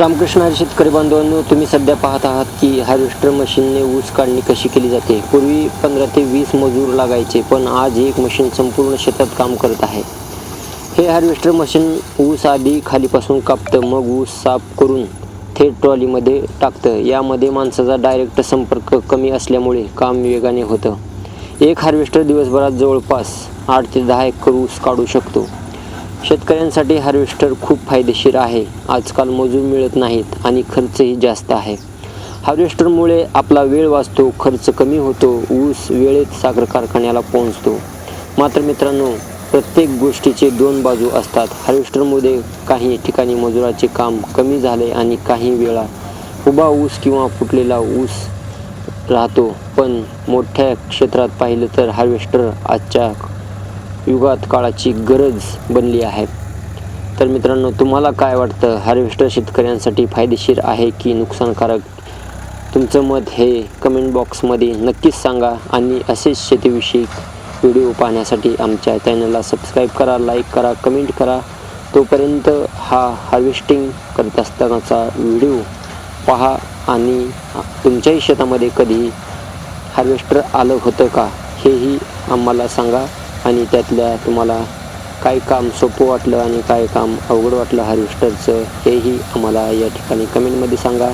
रामकृष्ण हरी शेतकरी बांधवांनो तुम्ही सध्या पाहत आहात की हार्वेस्टर मशीनने ऊस काढणी कशी केली जाते? पूर्वी पंधरा ते वीस मजूर लागायचे पण आज एक मशीन संपूर्ण शेतात काम करत आहे. हे हार्वेस्टर मशीन ऊस आधी खालीपासून कापतं मग ऊस साफ करून थेट ट्रॉलीमध्ये टाकतं. यामध्ये माणसाचा डायरेक्ट संपर्क कमी असल्यामुळे काम वेगाने होतं. एक हार्वेस्टर दिवसभरात जवळपास आठ ते दहा एकर ऊस काढू शकतो. शेतकऱ्यांसाठी हार्वेस्टर खूप फायदेशीर आहे. आजकाल मजूर मिळत नाहीत आणि खर्चही जास्त आहे. हार्वेस्टरमुळे आपला वेळ वाचतो खर्च कमी होतो ऊस वेळेत साखर कारखान्याला पोहोचतो. मात्र मित्रांनो प्रत्येक गोष्टीचे दोन बाजू असतात. हार्वेस्टरमध्ये काही ठिकाणी मजुराचे काम कमी झाले आणि काही वेळा उभा ऊस किंवा फुटलेला ऊस राहतो. पण मोठ्या क्षेत्रात पाहिलं तर हार्वेस्टर आजच्या युगात काळाची गरज बनली आहे. तर मित्रांनो तुम्हाला काय वाटतं? हार्वेस्टर शेतकऱ्यांसाठी फायदेशीर आहे की नुकसानकारक? तुमचं मत हे कमेंट बॉक्समध्ये नक्कीच सांगा आणि असेच शेतीविषयी व्हिडिओ पाहण्यासाठी आमच्या चॅनलला सबस्क्राईब करा लाईक करा कमेंट करा. तोपर्यंत हा हार्वेस्टिंग करत असतानाचा व्हिडिओ पहा आणि तुमच्याही शेतामध्ये कधी हार्वेस्टर आलं होतं का हेही आम्हाला सांगा. आणि त्यातल्या तुम्हाला काय काम सोपं वाटलं आणि काय काम अवघड वाटलं हार्वेस्टरचं हेही आम्हाला या ठिकाणी कमेंटमध्ये सांगा.